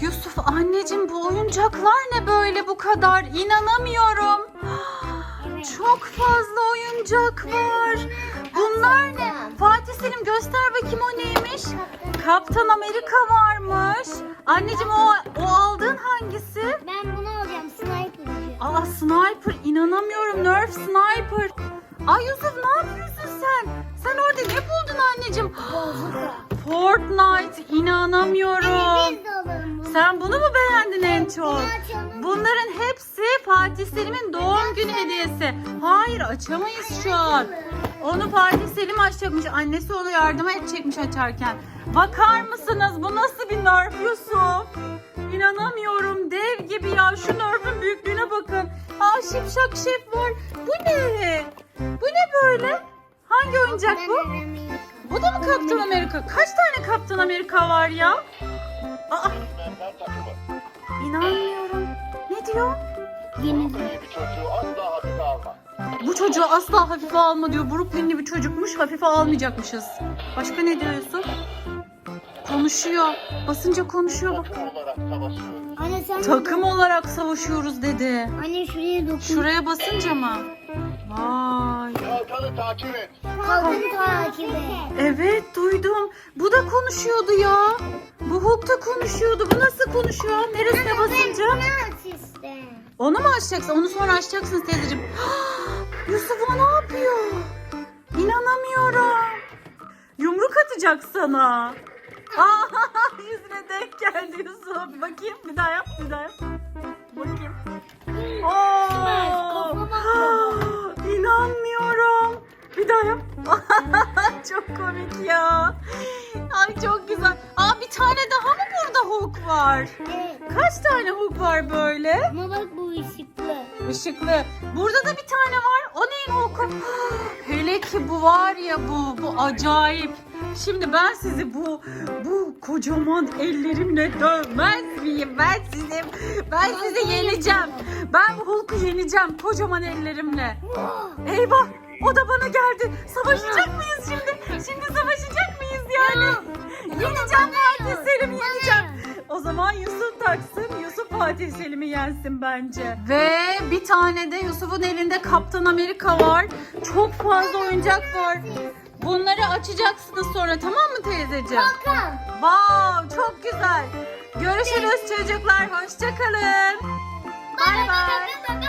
Yusuf anneciğim bu oyuncaklar ne böyle bu kadar? İnanamıyorum. Çok fazla oyuncak var. Bunlar ne? Fatih Selim göster bakayım o neymiş? Kaptan Amerika varmış. Anneciğim o, o aldığın hangisi? Ben bunu alacağım. Sniper. Aa sniper inanamıyorum Nerf sniper. Ay Yusuf ne yapıyorsun sen? Sen orada ne buldun anneciğim? Fortnite inanamıyorum. Sen bunu mu beğendin en çok? Bunların hepsi Fatih Selim'in doğum günü hediyesi. Hayır açamayız şu an. Onu Fatih Selim açacakmış. Annesi ona yardıma edecekmiş açarken. Bakar mısınız? Bu nasıl bir Nerf Yusuf? İnanamıyorum. Dev gibi ya. Şu Nerf'ün büyüklüğüne bakın. Aa şipşak şef var. Bu ne? Bu ne böyle? Hangi oyuncak bu? Bu da mı Kaptan Amerika? Kaç tane Kaptan Amerika var ya? Aa, inanmıyorum. Ne diyor? Yeni bir çocuğu asla hafife alma. Bu çocuğu asla hafife alma diyor. Brooklynli bir çocukmuş. Hafife almayacakmışız. Başka ne diyor Yusuf? Konuşuyor. Basınca konuşuyor bak. Takım olarak savaşıyoruz. Anne sen Takım olarak savaşıyoruz dedi. Anne şuraya dokun. Şuraya basınca mı? Vay. Kalkanı takip et. Kalkın takip et. Evet duydum. Bu da konuşuyordu ya. Bu Hulk da konuşuyordu. Bu nasıl konuşuyor? Neresine basınca? Ne aç işte. Onu mu açacaksın? Onu sonra açacaksınız teyzeciğim. Yusuf o ne yapıyor? İnanamıyorum. Yumruk atacak sana. Aa, yüzüne denk geldi Yusuf. Bakayım bir daha yap bir daha yap. Bakayım. Bir daha yap. çok komik ya. Ay çok güzel. Aa bir tane daha mı burada Hulk var? Evet. Kaç tane Hulk var böyle? Ama bak bu ışıklı. Işıklı. Burada da bir tane var. O neyin Hulk'u? Hele ki bu var ya bu. Bu acayip. Şimdi ben sizi bu bu kocaman ellerimle dövmez miyim? Ben sizi ben sizi yeneceğim. Ben bu Hulk'u yeneceğim kocaman ellerimle. Eyvah! O da bana geldi. Savaşacak mıyız şimdi? Şimdi savaşacak mıyız yani? Yeneceğim Fatih Selim'i yeneceğim. O zaman Yusuf taksın. Yusuf Fatih Selim'i yensin bence. Ve bir tane de Yusuf'un elinde Kaptan Amerika var. Çok fazla oyuncak var. Bunları açacaksınız sonra tamam mı teyzeciğim? Kalkan. Wow çok güzel. Görüşürüz çocuklar. Hoşçakalın. Bay bay.